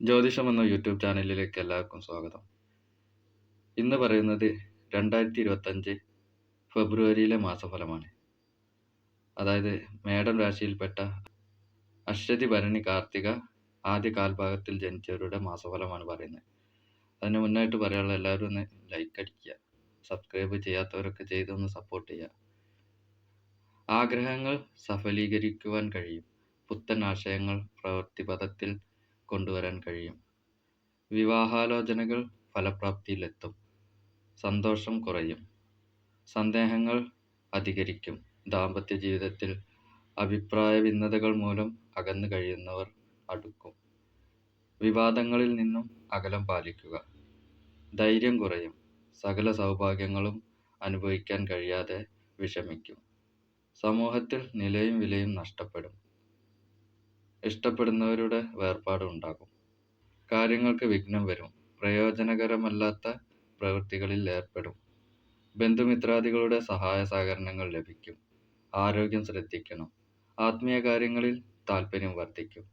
ജ്യോതിഷം എന്ന യൂട്യൂബ് ചാനലിലേക്ക് എല്ലാവർക്കും സ്വാഗതം. ഇന്ന് പറയുന്നത് രണ്ടായിരത്തി ഇരുപത്തഞ്ച് ഫെബ്രുവരിയിലെ മാസഫലമാണ്. അതായത് മേടം രാശിയിൽപ്പെട്ട അശ്വതി ഭരണി കാർത്തിക ആദ്യ കാൽഭാഗത്തിൽ ജനിച്ചവരുടെ മാസഫലമാണ് പറയുന്നത്. അതിന് മുന്നായിട്ട് പറയാനുള്ള എല്ലാവരും ഒന്ന് ലൈക്ക് അടിക്കുക സബ്സ്ക്രൈബ് ചെയ്യാത്തവരൊക്കെ ചെയ്തൊന്ന് സപ്പോർട്ട് ചെയ്യുക. ആഗ്രഹങ്ങൾ സഫലീകരിക്കുവാൻ കഴിയും. പുത്തൻ ആശയങ്ങൾ പ്രവൃത്തിപഥത്തിൽ കൊണ്ടുവരാൻ കഴിയും. വിവാഹാലോചനകൾ ഫലപ്രാപ്തിയിലെത്തും. സന്തോഷം കുറയും. സന്ദേഹങ്ങൾ അധികരിക്കും. ദാമ്പത്യ ജീവിതത്തിൽ അഭിപ്രായ ഭിന്നതകൾ മൂലം അകന്നു കഴിയുന്നവർ അടുക്കും. വിവാദങ്ങളിൽ നിന്നും അകലം പാലിക്കുക. ധൈര്യം കുറയും. സകല സൗഭാഗ്യങ്ങളും അനുഭവിക്കാൻ കഴിയാതെ വിഷമിക്കും. സമൂഹത്തിൽ നിലയും വിലയും നഷ്ടപ്പെടും. ഇഷ്ടപ്പെടുന്നവരുടെ വേർപാട് ഉണ്ടാകും കാര്യങ്ങൾക്ക് വിഘ്നം വരും. പ്രയോജനകരമല്ലാത്ത പ്രവൃത്തികളിൽ ഏർപ്പെടും. ബന്ധുമിത്രാദികളുടെ സഹായ സഹകരണങ്ങൾ ലഭിക്കും. ആരോഗ്യം ശ്രദ്ധിക്കണം. ആത്മീയ കാര്യങ്ങളിൽ താല്പര്യം വർദ്ധിക്കും.